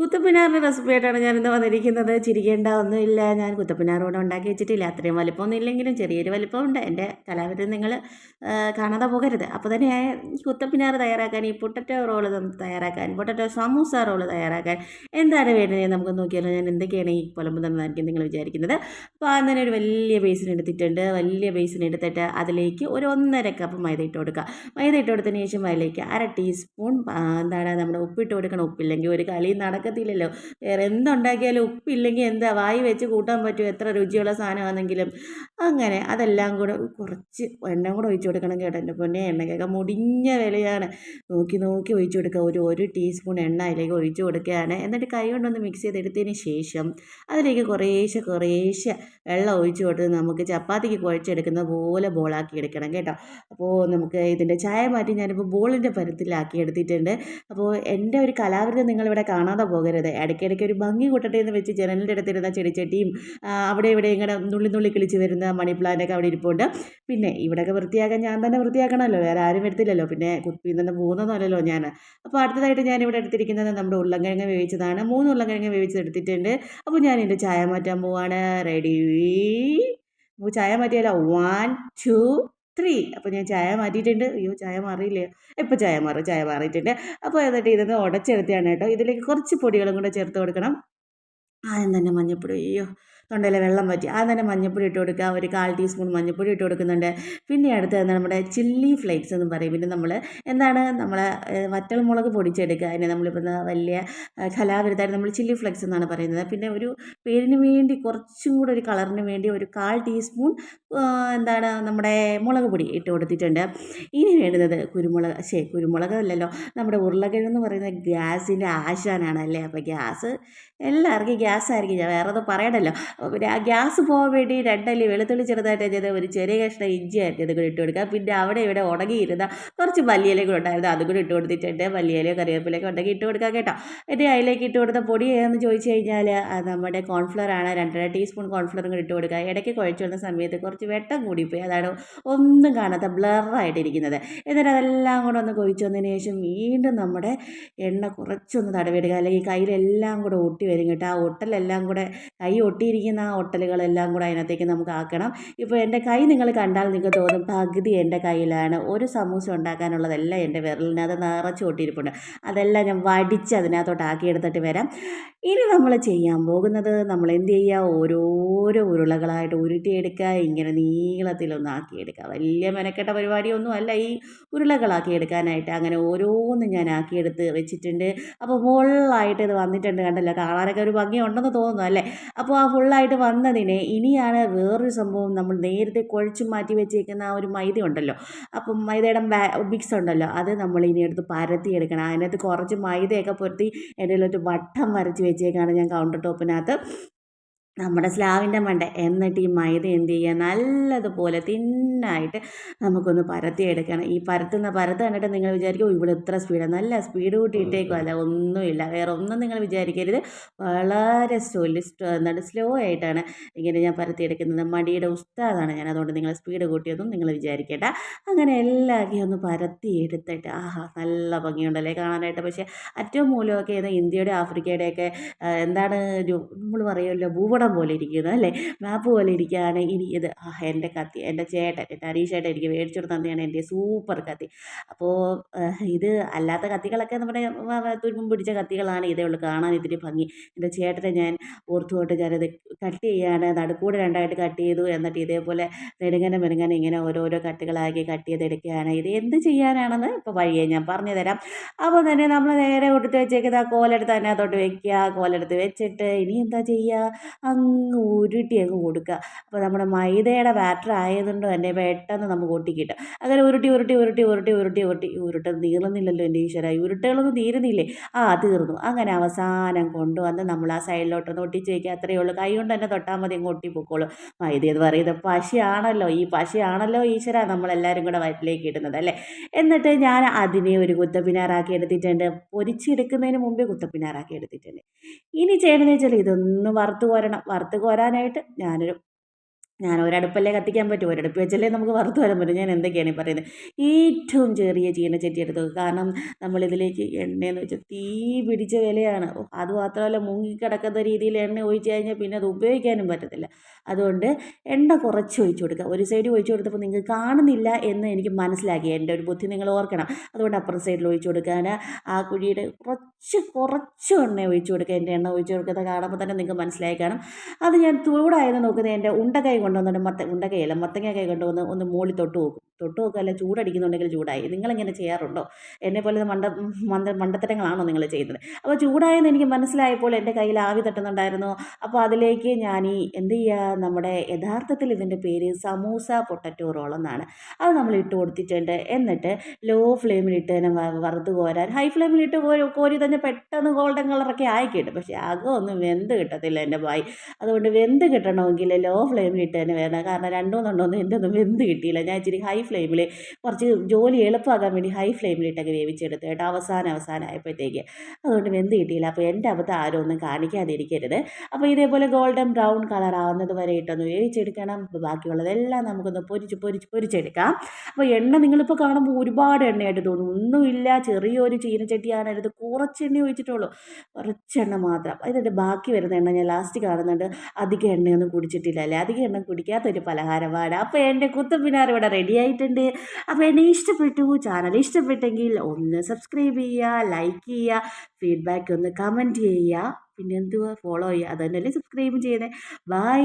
കുത്തപ്പിനാറിന്റെ റെസിപ്പിയായിട്ടാണ് ഞാനിന്ന് വന്നിരിക്കുന്നത്. ചിരിക്കേണ്ട ഒന്നുമില്ല. ഞാൻ കുത്തപ്പിനാർ കൂടെ ഉണ്ടാക്കി വെച്ചിട്ടില്ല. അത്രയും വലിപ്പമൊന്നും ഇല്ലെങ്കിലും ചെറിയൊരു വലിപ്പമുണ്ട്. എന്റെ കലാവിധം നിങ്ങൾ കാണാതെ പോകരുത്. അപ്പോൾ തന്നെ കുത്തപ്പിനാർ തയ്യാറാക്കാൻ ഈ പൊട്ടറ്റോ റോൾ തയ്യാറാക്കാൻ പൊട്ടറ്റോ സമൂസ റോൾ തയ്യാറാക്കാൻ എന്താണ് വേണ്ടത് നമുക്ക് നോക്കിയാലോ. ഞാൻ എന്തൊക്കെയാണ് ഈ പുലമ്പ് തന്നതായിരിക്കും നിങ്ങൾ വിചാരിക്കുന്നത്. അപ്പോൾ അങ്ങനെ ഒരു വലിയ ബേസിൻ എടുത്തിട്ടുണ്ട്. വലിയ ബേസിൻ എടുത്തിട്ട് അതിലേക്ക് ഒരു ഒന്നര കപ്പ് മൈദ ഇട്ട് കൊടുക്കുക. മൈദ ഇട്ട് കൊടുത്തതിന് ശേഷം അതിലേക്ക് അര ടീസ്പൂൺ എന്താണ് നമ്മുടെ ഉപ്പിട്ട് കൊടുക്കണം. ഉപ്പില്ലെങ്കിൽ ഒരു കളി നടക്കുക നടക്കത്തില്ലല്ലോ. വേറെ എന്തുണ്ടാക്കിയാലും ഉപ്പില്ലെങ്കിൽ എന്താ? വായി വെച്ച് കൂട്ടാൻ പറ്റും എത്ര രുചിയുള്ള സാധനമാണെങ്കിലും. അങ്ങനെ അതെല്ലാം കൂടെ കുറച്ച് എണ്ണ കൂടെ ഒഴിച്ചു കൊടുക്കണം കേട്ടോ എന്റെ പൊന്നെ. എണ്ണയ്ക്കൊക്കെ മുടിഞ്ഞ വിലയാണ്. നോക്കി നോക്കി ഒഴിച്ചു കൊടുക്കുക. ഒരു ഒരു ടീസ്പൂൺ എണ്ണ അതിലേക്ക് ഒഴിച്ചു കൊടുക്കുകയാണ്. എന്നിട്ട് കൈ കൊണ്ടൊന്ന് മിക്സ് ചെയ്തെടുത്തതിന് ശേഷം അതിലേക്ക് കുറേശ്ശെ കുറേശ്ശെ വെള്ളം ഒഴിച്ചു കൊടുത്ത് നമുക്ക് ചപ്പാത്തിക്ക് കുഴച്ചെടുക്കുന്ന പോലെ ബോളാക്കി എടുക്കണം കേട്ടോ. അപ്പോൾ നമുക്ക് ഇതിന്റെ ചായ മാറ്റി ഞാനിപ്പോൾ ബോളിന്റെ പരത്തിലാക്കി എടുത്തിട്ടുണ്ട്. അപ്പോൾ എന്റെ ഒരു കലാകൃതി നിങ്ങളിവിടെ കാണാതെ പോകരുത്. ഇടയ്ക്കിടയ്ക്ക് ഒരു ഭംഗി കൂട്ടട്ടെ എന്ന് വെച്ച് ജനലിന്റെ അടുത്തിരുന്ന ചെടിച്ചട്ടിയും അവിടെ ഇവിടെ ഇങ്ങനെ നുള്ളി നുള്ളി കിളിച്ച് വരുന്ന മണി പ്ലാന്റൊക്കെ അവിടെ ഇരിപ്പുണ്ട്. പിന്നെ ഇവിടെയൊക്കെ വൃത്തിയാക്കാൻ ഞാൻ തന്നെ വൃത്തിയാക്കണമല്ലോ. വേറെ ആരും വരത്തില്ലല്ലോ പിന്നെ കുപ്പിയിൽ നിന്ന് പോകുന്നതല്ലോ ഞാൻ. അപ്പോൾ അടുത്തതായിട്ട് ഞാൻ ഇവിടെ എടുത്തിരിക്കുന്നത് നമ്മുടെ ഉരുളക്കിഴങ്ങ് വേവിച്ചതാണ്. മൂന്ന് ഉരുളക്കിഴങ്ങ് വേവിച്ചെടുത്തിട്ടുണ്ട്. അപ്പോൾ ഞാൻ എന്റെ ചായ മാറ്റാൻ പോവാണ്. റെഡി ചായ മാറ്റിയാലോ? വൺ ടു ത്രീ അപ്പോൾ ഞാൻ ചായ മാറ്റിയിട്ടുണ്ട്. അയ്യോ ചായ മാറിയില്ലേ? ഇപ്പോൾ ചായ മാറും ചായ മാറിയിട്ടുണ്ട്. അപ്പോൾ എന്നിട്ട് ഇതൊന്ന് ഉടച്ചെടുത്തിയാണ് കേട്ടോ. ഇതിലേക്ക് കുറച്ച് പൊടികളും കൂടെ ചേർത്ത് കൊടുക്കണം. ആദ്യം തന്നെ മഞ്ഞൾപ്പൊടി അയ്യോ തൊണ്ടയിലെ വെള്ളം പറ്റി തന്നെ മഞ്ഞൾപ്പൊടി ഇട്ട് കൊടുക്കുക. ഒരു കാൽ ടീസ്പൂൺ മഞ്ഞപ്പൊടി ഇട്ട് കൊടുക്കുന്നുണ്ട്. പിന്നെ അടുത്ത് നമ്മുടെ ചില്ലി ഫ്ലേക്സ് എന്ന് പറയും. പിന്നെ നമ്മൾ എന്താണ്? നമ്മൾ വറ്റൽമുളക് പൊടിച്ചെടുക്കുക. അതിനെ നമ്മളിപ്പോൾ വലിയ കലാവിരുദ്ധായിട്ട് നമ്മൾ ചില്ലി ഫ്ലേക്സ് എന്നാണ് പറയുന്നത്. പിന്നെ ഒരു പേരിന് വേണ്ടി കുറച്ചും കൂടെ ഒരു കളറിന് വേണ്ടി ഒരു കാൽ ടീസ്പൂൺ എന്താണ് നമ്മുടെ മുളക് പൊടി ഇട്ട് കൊടുത്തിട്ടുണ്ട്. ഇനി വേണ്ടുന്നത് കുരുമുളക്. ശേ കുരുമുളക് അല്ലല്ലോ. നമ്മുടെ ഉരുളക്കിഴങ്ങ് പറയുന്നത് ഗ്യാസിന്റെ ആശാനാണ് അല്ലേ? അപ്പോൾ ഗ്യാസ് എല്ലാവർക്കും ഗ്യാസ് ആയിരിക്കും ഞാൻ വേറെ പിന്നെ ആ ഗ്യാസ് പോകാൻ വേണ്ടി രണ്ടല്ലി വെളുത്തുള്ളി ചെറുതായിട്ട് ചെയ്ത് ഒരു ചെറിയ കഷ്ണം ഇഞ്ചി ആയിട്ട് കൂടി ഇട്ട് കൊടുക്കുക. പിന്നെ അവിടെ ഇവിടെ ഉണങ്ങിയിരുന്ന കുറച്ച് മല്ലിയില കൂടെ ഉണ്ടായിരുന്നു. അതും കൂടി ഇട്ട് കൊടുത്തിട്ടുണ്ട്. മല്ലിയിലയോ കറിവേപ്പിലൊക്കെ ഉണ്ടെങ്കിൽ ഇട്ട് കൊടുക്കാം കേട്ടോ. എന്റെ അതിലേക്ക് ഇട്ട് കൊടുത്ത പൊടി ഏതെന്ന് ചോദിച്ചു കഴിഞ്ഞാൽ നമ്മുടെ കോൺഫ്ലവർ ആണ്. രണ്ടര ടീസ്പൂൺ കോൺഫ്ലവറും കൂടി ഇട്ട് കൊടുക്കുക. ഇടയ്ക്ക് കുഴച്ചു സമയത്ത് കുറച്ച് വെട്ടം കൂടിപ്പോയി. അതാണ് ഒന്നും കാണാത്ത ബ്ലറായിട്ടിരിക്കുന്നത് എന്നിട്ട് അതെല്ലാം കൂടെ ഒന്ന് കൊഴിച്ചു വന്നതിന് ശേഷം വീണ്ടും നമ്മുടെ എണ്ണ കുറച്ചൊന്ന് തടവിടുക. അല്ലെങ്കിൽ കയ്യിലെല്ലാം കൂടെ ഒട്ടി വരും കേട്ടോ. ആ ഒട്ടലെല്ലാം കൂടെ കൈ ഒട്ടിയിരിക്കുന്ന ആ ഒട്ടലുകളെല്ലാം കൂടെ അതിനകത്തേക്ക് നമുക്ക് ആക്കണം. ഇപ്പോൾ എന്റെ കൈ നിങ്ങൾ കണ്ടാൽ നിങ്ങൾക്ക് തോന്നും പകുതി എന്റെ കയ്യിലാണ്. ഒരു സമൂസ ഉണ്ടാക്കാനുള്ളതെല്ലാം എന്റെ വിരലിനകത്ത് നിറച്ച് ഒട്ടിയിരിപ്പുണ്ട്. അതെല്ലാം ഞാൻ വടിച്ച് അതിനകത്തോട്ട് ആക്കിയെടുത്തിട്ട് വരാം. ഇനി നമ്മൾ ചെയ്യാൻ പോകുന്നത് നമ്മൾ എന്ത് ചെയ്യുക ഓരോരോ ഉരുളകളായിട്ട് ഉരുട്ടിയെടുക്കുക ഇങ്ങനെ നീളത്തിലൊന്ന് ആക്കിയെടുക്കുക വലിയ മെനക്കെട്ട പരിപാടിയൊന്നും അല്ല ഈ ഉരുളകളാക്കി എടുക്കാനായിട്ട് അങ്ങനെ ഓരോന്നും ഞാൻ ആക്കിയെടുത്ത് വെച്ചിട്ടുണ്ട്. അപ്പോൾ ഫുള്ളായിട്ട് ഇത് വന്നിട്ടുണ്ട് കണ്ടല്ലോ? കാണാനൊക്കെ ഒരു ഭംഗിയുണ്ടെന്ന് തോന്നുന്നു അല്ലേ? അപ്പോൾ ആ ഫുള്ളായിട്ട് വന്നതിനെ ഇനിയാണ് വേറൊരു സംഭവം നമ്മൾ നേരത്തെ കുഴച്ചു മാറ്റി വെച്ചേക്കുന്ന ആ ഒരു മൈദ ഉണ്ടല്ലോ? അപ്പം മൈദയുടെ മിക്സ് ഉണ്ടല്ലോ? അത് നമ്മൾ ഇനി എടുത്ത് പരത്തിയെടുക്കണം അതിനകത്ത് കുറച്ച് മൈദയൊക്കെ പൊരുത്തി എന്റെ ഒരു വട്ടം വരച്ച് വെച്ചേക്കാണ് ഞാൻ കൗണ്ടർ ടോപ്പിനകത്ത് നമ്മുടെ സ്ലാവിന്റെ മണ്ട. എന്നിട്ട് ഈ മൈദ എന്ത് ചെയ്യുക? നല്ലതുപോലെ തിന്നായിട്ട് നമുക്കൊന്ന് പരത്തിയെടുക്കണം. ഈ പരത്തുന്ന പരത്ത് കണ്ടിട്ട് നിങ്ങൾ വിചാരിക്കും ഇവിടെ ഇത്ര സ്പീഡാണ് നല്ല സ്പീഡ് കൂട്ടിയിട്ടേക്കും അല്ല ഒന്നുമില്ല. വേറെ ഒന്നും നിങ്ങൾ വിചാരിക്കരുത്. വളരെ സ്ലോ എന്താണ് സ്ലോ ആയിട്ടാണ് ഇങ്ങനെ ഞാൻ പരത്തിയെടുക്കുന്നത്. മടിയുടെ ഉസ്താദാണ് ഞാൻ. അതുകൊണ്ട് നിങ്ങൾ സ്പീഡ് കൂട്ടിയൊന്നും നിങ്ങൾ വിചാരിക്കേണ്ട. അങ്ങനെ എല്ലാവരെയും ഒന്ന് പരത്തിയെടുത്തിട്ട് ആഹാ നല്ല ഭംഗിയുണ്ടല്ലേ കാണാനായിട്ട്. പക്ഷേ അറ്റവും മൂലമൊക്കെ ഇന്ത്യയുടെ ആഫ്രിക്കയുടെയൊക്കെ എന്താണ് നമ്മൾ പറയുമല്ലോ ഭൂപടം പോലെ ഇരിക്കുന്നത് അല്ലേ? മാപ്പ് പോലെ ഇരിക്കുകയാണ് ഇനി ഇത്. ആ എന്റെ കത്തി എന്റെ ചേട്ടൻ എന്റെ ഹരീഷേട്ടൻ എനിക്ക് മേടിച്ചു തന്നെയാണ് എന്റെ സൂപ്പർ കത്തി. അപ്പോൾ ഇത് അല്ലാത്ത കത്തികളൊക്കെ നമ്മുടെ തുരുമ്പും പിടിച്ച കത്തികളാണ് ഇതേ ഉള്ളൂ. കാണാൻ ഇത്തിരി ഭംഗി. എന്റെ ചേട്ടനെ ഞാൻ ഓർത്തുകൊണ്ട് ഞാനത് കട്ട് ചെയ്യാണ്. നടുക്കൂടെ രണ്ടായിട്ട് കട്ട് ചെയ്തു. എന്നിട്ട് ഇതേപോലെ നെടുങ്ങനെ മെരുങ്ങനെ ഇങ്ങനെ ഓരോരോ കട്ടുകളാക്കി കട്ട് ചെയ്തെടുക്കുകയാണ് ഇത് എന്ത് ചെയ്യാനാണെന്ന് ഇപ്പോൾ വഴിയെ ഞാൻ പറഞ്ഞു തരാം. അപ്പോൾ തന്നെ നമ്മൾ നേരെ കൊടുത്ത് വെച്ചേക്കുന്ന കോലെടുത്ത് അതിനകത്തോട്ട് വെക്കുക. കോലെടുത്ത് വെച്ചിട്ട് ഇനി എന്താ ചെയ്യുക? അങ്ങ് ഉരുട്ടി അങ്ങ് കൊടുക്കുക. അപ്പോൾ നമ്മുടെ മൈദയുടെ ബാറ്റർ ആയതുകൊണ്ട് തന്നെ പെട്ടെന്ന് നമുക്ക് ഒട്ടി കിട്ടും. അങ്ങനെ ഉരുട്ടി ഉരുട്ടി ഉരുട്ടി ഉരുട്ടി ഉരുട്ടി ഉരുട്ടി. ഉരുട്ട് തീർന്നില്ലല്ലോ എന്റെ ഈശ്വര. ഉരുട്ടുകളൊന്നും തീരുന്നില്ലേ? ആ തീർന്നു. അങ്ങനെ അവസാനം കൊണ്ടുവന്ന് നമ്മൾ ആ സൈഡിലോട്ടൊന്ന് ഒട്ടിച്ച് വയ്ക്കുക അത്രയേ ഉള്ളൂ. കൈ കൊണ്ട് തന്നെ തൊട്ടാൽ മതി അങ്ങ് ഒട്ടിപ്പോക്കോളൂ. മൈദ എന്ന് പറയുന്നത് പശയാണല്ലോ. ഈ പശയാണല്ലോ ഈശ്വര നമ്മളെല്ലാവരും കൂടെ വയറ്റിലേക്ക് ഇടുന്നത് അല്ലേ? എന്നിട്ട് ഞാൻ അതിനെ ഒരു കുത്തപ്പിനാറാക്കി എടുത്തിട്ടുണ്ട്. പൊരിച്ചെടുക്കുന്നതിന് മുമ്പേ കുത്തപ്പിനാറാക്കി എടുത്തിട്ടുണ്ട്. ഇനി ചെയ്യണമെന്ന് വെച്ചാൽ ഇതൊന്ന് വറുത്ത് വറുത്ത് കോരാനായിട്ട് ഞാനൊരു ഞാൻ ഒരടുപ്പല്ലേ കത്തിക്കാൻ പറ്റും. ഒരടുപ്പ് വെച്ചല്ലേ നമുക്ക് വറുത്ത് വരാൻ പറ്റും. ഞാൻ എന്തൊക്കെയാണ് ഈ പറയുന്നത്? ഏറ്റവും ചെറിയ ചീനച്ചട്ടി എടുത്തു. കാരണം നമ്മളിതിലേക്ക് എണ്ണയെന്ന് വെച്ചാൽ തീ പിടിച്ച വിലയാണ്. അത് മാത്രമല്ല മുങ്ങിക്കിടക്കുന്ന രീതിയിൽ എണ്ണ ഒഴിച്ച് കഴിഞ്ഞാൽ പിന്നെ അത് ഉപയോഗിക്കാനും പറ്റത്തില്ല. അതുകൊണ്ട് എണ്ണ കുറച്ച് ഒഴിച്ചു കൊടുക്കുക. ഒരു സൈഡ് ഒഴിച്ചു കൊടുത്തപ്പോൾ നിങ്ങൾക്ക് കാണുന്നില്ല എന്ന് എനിക്ക് മനസ്സിലാക്കി. എന്റെ ഒരു ബുദ്ധി നിങ്ങൾ ഓർക്കണം. അതുകൊണ്ട് അപ്പുറം സൈഡിൽ ഒഴിച്ചു കൊടുക്കാൻ ആ കുഴിയുടെ കുറച്ച് കുറച്ച് കുറച്ച് എണ്ണ ഒഴിച്ചു കൊടുക്കുക. എന്റെ എണ്ണ ഒഴിച്ചു കൊടുക്കുന്നത് കാണുമ്പോൾ തന്നെ നിങ്ങൾക്ക് മനസ്സിലായി കാണും. അത് ഞാൻ ചൂടായത് നോക്കുന്നത് എന്റെ ഉണ്ടകൈ കൊണ്ടുവന്നിട്ട് മത്ത ഉണ്ടകൈയല്ല മത്തങ്ങ കൈ കൊണ്ടുവന്ന് ഒന്ന് മോളി തൊട്ട് നോക്കും. തൊട്ട് നോക്കുകയല്ല ചൂടടിക്കുന്നുണ്ടെങ്കിൽ ചൂടായി. നിങ്ങളിങ്ങനെ ചെയ്യാറുണ്ടോ? എന്നെ പോലെ മണ്ട മന്ത മണ്ടത്തരങ്ങളാണോ നിങ്ങൾ ചെയ്യുന്നത്? അപ്പോൾ ചൂടായെന്ന് എനിക്ക് മനസ്സിലായപ്പോൾ എന്റെ കയ്യിൽ ആവി തട്ടുന്നുണ്ടായിരുന്നു. അപ്പോൾ അതിലേക്ക് ഞാൻ ഈ എന്ത് ചെയ്യുക? നമ്മുടെ യഥാർത്ഥത്തിൽ ഇതിന്റെ പേര് സമൂസ പൊട്ടറ്റോ റോൾ എന്നാണ്. അത് നമ്മൾ ഇട്ട് കൊടുത്തിട്ടുണ്ട്. എന്നിട്ട് ലോ ഫ്ലെയിമിലിട്ട് വറുത്ത് കോരാൻ ഹൈ ഫ്ലെയിമിലിട്ട് കോരി കോരി തന്നെ പെട്ടെന്ന് ഗോൾഡൻ കളറൊക്കെ ആയി കിട്ടും. പക്ഷേ അകമൊന്നും വെന്ത് കിട്ടത്തില്ല എന്റെ ബായി അതുകൊണ്ട് വെന്ത് കിട്ടണമെങ്കിൽ ലോ ഫ്ലെയിമിലിട്ട് തന്നെ വേണം. കാരണം രണ്ടൂന്നുണ്ടോന്നും എന്റെ ഒന്നും വെന്ത് കിട്ടിയില്ല. ഞാൻ ഇച്ചിരി ഹൈ ഫ്ലെയിമിൽ കുറച്ച് ജോലി എളുപ്പമാക്കാൻ വേണ്ടി ഹൈ ഫ്ലെയിമിൽ ഇട്ടൊക്കെ വേവിച്ചെടുത്ത് കേട്ടോ അവസാനം അവസാനം ആയപ്പോഴത്തേക്ക്. അതുകൊണ്ട് വെന്ത് കിട്ടിയില്ല. അപ്പോൾ എന്റെ അബദ്ധം ആരും ഒന്നും കാണിക്കാതിരിക്കരുത്. അപ്പോൾ ഇതേപോലെ ഗോൾഡൻ ബ്രൗൺ കളർ ആവുന്നത് വരെ ഇട്ടൊന്ന് വേവിച്ചെടുക്കണം. ബാക്കിയുള്ളതെല്ലാം നമുക്കൊന്ന് പൊരിച്ച് പൊരിച്ച് പൊരിച്ചെടുക്കാം. അപ്പോൾ എണ്ണ നിങ്ങളിപ്പോൾ കാണുമ്പോൾ ഒരുപാട് എണ്ണയായിട്ട് തോന്നും. ഒന്നുമില്ല. ചെറിയൊരു ചീനച്ചട്ടിയാണ്. ഇത് കുറച്ച് എണ്ണ ഒഴിച്ചിട്ടുള്ളൂ കുറച്ചെണ്ണ മാത്രം. അതിന്റെ ബാക്കി വരുന്ന എണ്ണ ഞാൻ ലാസ്റ്റ് കാണുന്നുണ്ട് അധികം എണ്ണയൊന്നും കുടിച്ചിട്ടില്ല അല്ലേ? അധികം എണ്ണ കുടിക്കാത്തൊരു പലഹാരമാണ്. അപ്പോൾ എന്റെ കുത്തപ്പിനാർ ഇവിടെ റെഡി ആയിട്ടുണ്ട്. അപ്പോൾ എന്നെ ഇഷ്ടപ്പെട്ടു ചാനൽ ഇഷ്ടപ്പെട്ടെങ്കിൽ ഒന്ന് സബ്സ്ക്രൈബ് ചെയ്യുക ലൈക്ക് ചെയ്യുക ഫീഡ്ബാക്ക് ഒന്ന് കമന്റ് ചെയ്യുക. പിന്നെ എന്തുവാ ഫോളോ ചെയ്യുക. അത് തന്നെയല്ലേ സബ്സ്ക്രൈബ് ചെയ്യണേ. ബൈ